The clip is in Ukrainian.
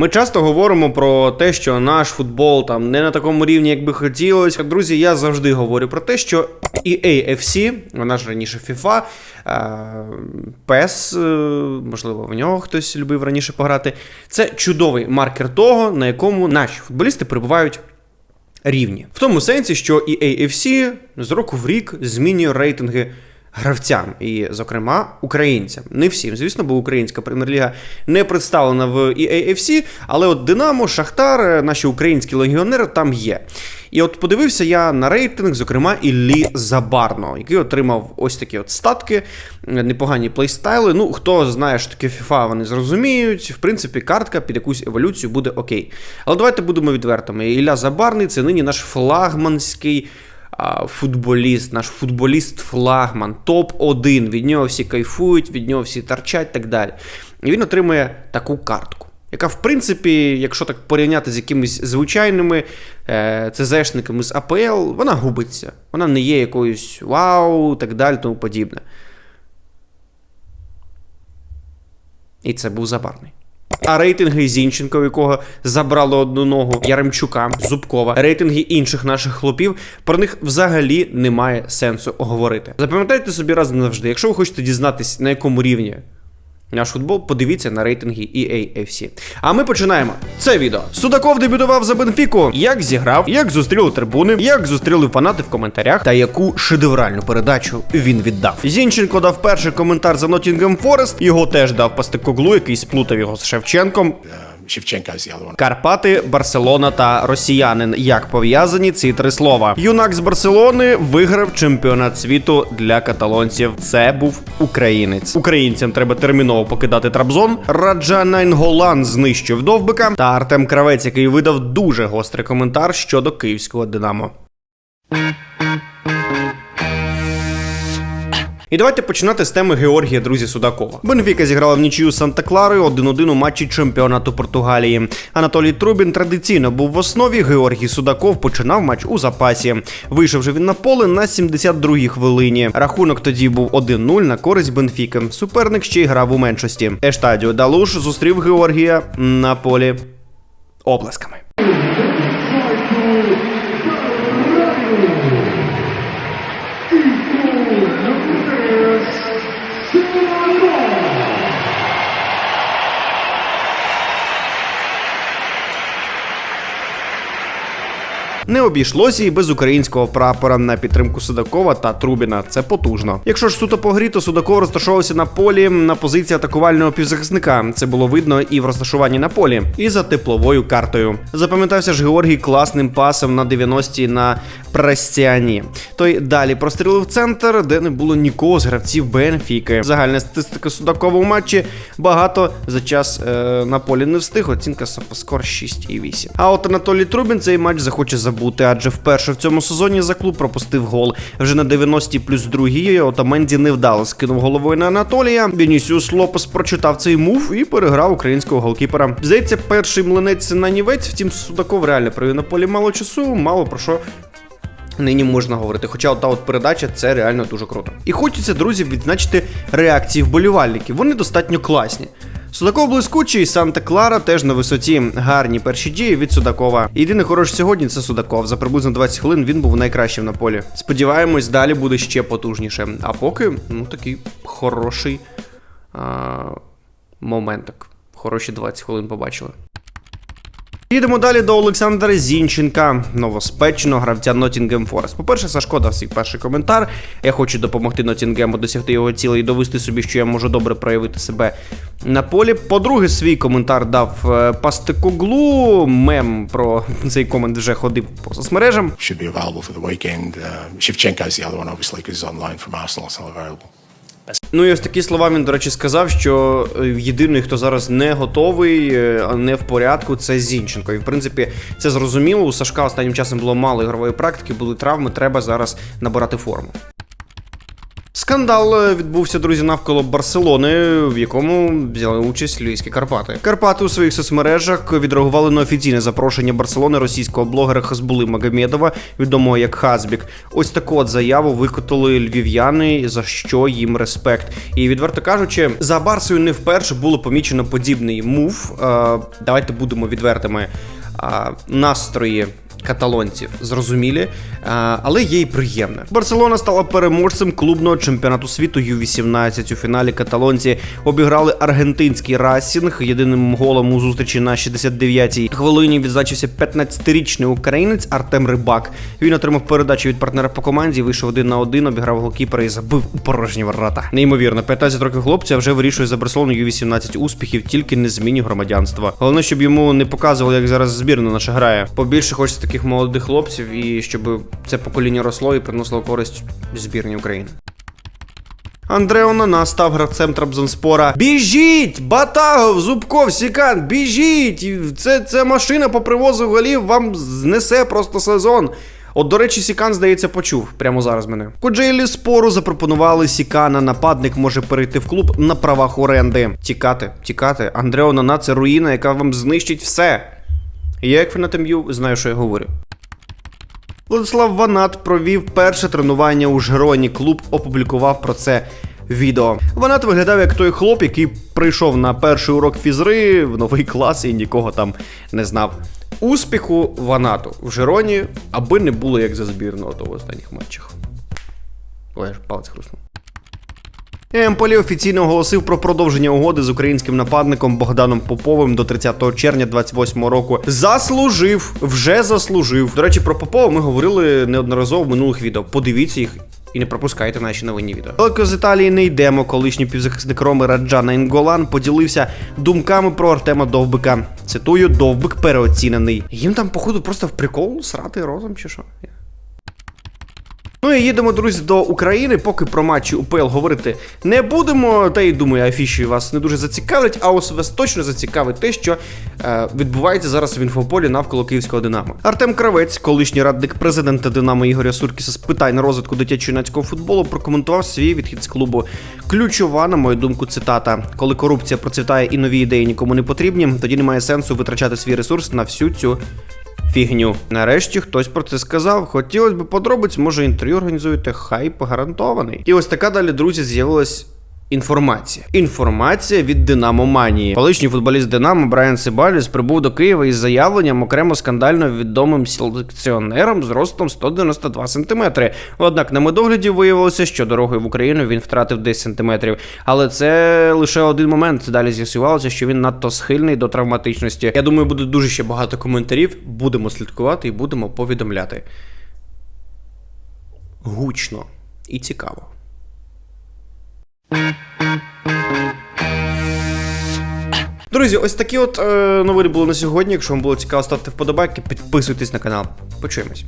Ми часто говоримо про те, що наш футбол там не на такому рівні, як би хотілося. Друзі, я завжди говорю про те, що EA FC, вона ж раніше FIFA, е, PES, е, можливо, в нього хтось любив раніше пограти. Це чудовий маркер того, на якому наші футболісти перебувають рівні. В тому сенсі, що EA FC з року в рік змінює рейтинги гравцям, і, зокрема, українцям. Не всім, звісно, бо українська прем'єр-ліга не представлена в EA FC, але от Динамо, Шахтар, е, наші українські легіонери там є. І от подивився я на рейтинг, зокрема, Іллі Забарно, який отримав ось такі от статки, е, непогані плейстайли. Ну, хто знає, що таке FIFA, вони зрозуміють. В принципі, картка під якусь еволюцію буде окей. Але давайте будемо відвертими. Ілля Забарний це нині наш флагманський футболіст, наш футболіст-флагман, топ-1. Від нього всі кайфують, від нього всі торчать так далі. І він отримує таку картку. Яка, в принципі, якщо так порівняти з якимись звичайними е, ЦЗшниками з АПЛ, вона губиться. Вона не є якоюсь вау, так далі, тому подібне. І це був забарний. А рейтинги Зінченка, у якого забрали одну ногу, Яремчука, Зубкова, рейтинги інших наших хлопів, про них взагалі немає сенсу говорити. Запам'ятайте собі раз назавжди, якщо ви хочете дізнатись, на якому рівні наш футбол, подивіться на рейтинги EAFC. А ми починаємо це відео. Судаков дебютував за Бенфіку. Як зіграв, як зустріли трибуни, як зустріли фанати в коментарях, та яку шедевральну передачу він віддав. Зінченко дав перший коментар за Nottingham Forest, Його теж дав Пастикоглу, який сплутав його з Шевченком. Shevchenko's the other. Карпати, Барселона та Росіянин. Як пов'язані ці три слова? Юнак з Барселони виграв чемпіонат світу для каталонців. Це був українець. Українцям треба терміново покидати Трабзон. Раджа Найнголан знищив довбика. Та Артем Кравець, який видав дуже гострий коментар щодо київського Динамо. І давайте починати з теми Георгія, друзі Судакова. Бенфіка зіграла в нічию з Санта Кларою 1-1 у матчі чемпіонату Португалії. Анатолій Трубін традиційно був в основі. Георгій Судаков починав матч у запасі. Вийшов же він на поле на 72-й хвилині. Рахунок тоді був 1-0 на користь Бенфіки. Суперник ще й грав у меншості. Ештадіо Далуш зустрів Георгія на полі оплесками. Не обійшлося і без українського прапора на підтримку Судакова та Трубіна. Це потужно. Якщо ж суто по грі, то Судаков розташовувався на полі на позиції атакувального півзахисника. Це було видно і в розташуванні на полі, і за тепловою картою. Запам'ятався ж Георгій класним пасом на 90-й на Престіані. Той далі прострілив центр, де не було нікого з гравців Бенфіки. Загальна статистика Судакова у матчі багато за час е, на полі не встиг. Оцінка Софоскор 6,8. А от Анатолій Трубін цей матч захоче забути, адже вперше в цьому сезоні за клуб пропустив гол. Вже на 90-й плюс другій Отаменді невдало скинув головою на Анатолія. Вінісіус Лопес прочитав цей мув і переграв українського голкіпера. Здається, перший млинець на нівець, втім Судаков реально провів на полі мало часу, мало про що нині можна говорити. Хоча та от передача це реально дуже круто. І хочеться, друзі, відзначити реакції вболівальників. Вони достатньо класні. Судаков блискучий, Санта Клара теж на висоті. Гарні перші дії від Судакова. Єдине хороший сьогодні це Судаков. За приблизно 20 хвилин він був найкращим на полі. Сподіваємось, далі буде ще потужніше. А поки, ну такий хороший а, моментик. Хороші 20 хвилин побачили. Їдемо далі до Олександра Зінченка, новоспеченого гравця Nottingham Forest. По-перше, Сашко дав свій перший коментар. Я хочу допомогти Ноттінгему досягти його цілей і довести собі, що я можу добре проявити себе на полі. По-друге, свій коментар дав е, Пастекоглу. Мем про цей комент вже ходив по соцмережам. Should be available for the weekend. Uh, from Arsenal, it's available. Ну і ось такі слова він, до речі, сказав, що е, єдиний, хто зараз не готовий, е, а не в порядку, це Зінченко. І в принципі, це зрозуміло. У Сашка останнім часом було мало ігрової практики, були травми, треба зараз набирати форму. Скандал е, відбувся, друзі, навколо Барселони, в якому взяли участь Львівські Карпати. Карпати у своїх соцмережах відреагували на офіційне запрошення Барселони російського блогера Хазбули Магомедова, відомого як Хазбік. Ось таку от заяву викотали львів'яни, за що їм респект. І відверто кажучи, за Барсою не вперше було помічено подібний мув. Е, давайте будемо відвертими. Е, настрої каталонців зрозумілі, але є й приємне. Барселона стала переможцем клубного чемпіонату світу Ю-18. У фіналі каталонці обіграли аргентинський расінг. Єдиним голом у зустрічі на 69-й хвилині відзначився 15-річний українець Артем Рибак. Він отримав передачу від партнера по команді, вийшов один на один, обіграв голкіпера і забив у порожні ворота. Неймовірно, 15 років хлопця вже вирішує за Барселону Ю-18 успіхів, тільки не зміні громадянства. Головне, щоб йому не показували, як зараз збірна наша грає. Побільше хочеться таких молодих хлопців, і щоб це покоління росло і приносило користь збірні України. Андре Онана став гравцем Трабзонспора. Біжіть! Батагов, Зубков, Сікан, біжіть! Це, це машина по привозу голів вам знесе просто сезон. От, до речі, Сікан, здається, почув прямо зараз мене. Коджейлі спору запропонували Сікана. Нападник може перейти в клуб на правах оренди. Тікати, тікати. Андре Онана це руїна, яка вам знищить все. Я, як фанатим'ю, знаю, що я говорю. Владислав Ванат провів перше тренування у Жироні. Клуб опублікував про це відео. Ванат виглядав як той хлоп, який прийшов на перший урок фізри в новий клас і нікого там не знав. Успіху Ванату в Жироні, аби не було як за збірного то в останніх матчах. Ой, палець хруснув. Емполі офіційно оголосив про продовження угоди з українським нападником Богданом Поповим до 30 червня 28 року. Заслужив, вже заслужив. До речі, про Попова ми говорили неодноразово в минулих відео. Подивіться їх. І не пропускайте наші новинні відео. Далеко з Італії не йдемо. Колишній півзахисник Роми Раджана Інголан поділився думками про Артема Довбика. Цитую, Довбик переоцінений. Їм там, походу, просто в прикол срати розум чи що? Ну і їдемо, друзі, до України. Поки про матчі УПЛ говорити не будемо. Та й думаю, афіші вас не дуже зацікавлять, а ось вас точно зацікавить те, що е, відбувається зараз в інфополі навколо київського Динамо. Артем Кравець, колишній радник президента Динамо Ігоря Суркіса з питань розвитку дитячо-юнацького футболу, прокоментував свій відхід з клубу. Ключова, на мою думку, цитата: коли корупція процвітає і нові ідеї нікому не потрібні, тоді немає сенсу витрачати свій ресурс на всю цю фігню. Нарешті хтось про це сказав. Хотілося б подробиць, може інтерв'ю організуєте, хайп гарантований. І ось така далі, друзі, з'явилась. Інформація. Інформація від Динамо Манії. Колишній футболіст Динамо Брайан Сибаліс прибув до Києва із заявленням окремо скандально відомим селекціонером з ростом 192 см. Однак на медогляді виявилося, що дорогою в Україну він втратив 10 см. Але це лише один момент. Далі з'ясувалося, що він надто схильний до травматичності. Я думаю, буде дуже ще багато коментарів. Будемо слідкувати і будемо повідомляти. Гучно і цікаво. Друзі, ось такі от е, новини були на сьогодні. Якщо вам було цікаво, ставте вподобайки, підписуйтесь на канал. Почуємось.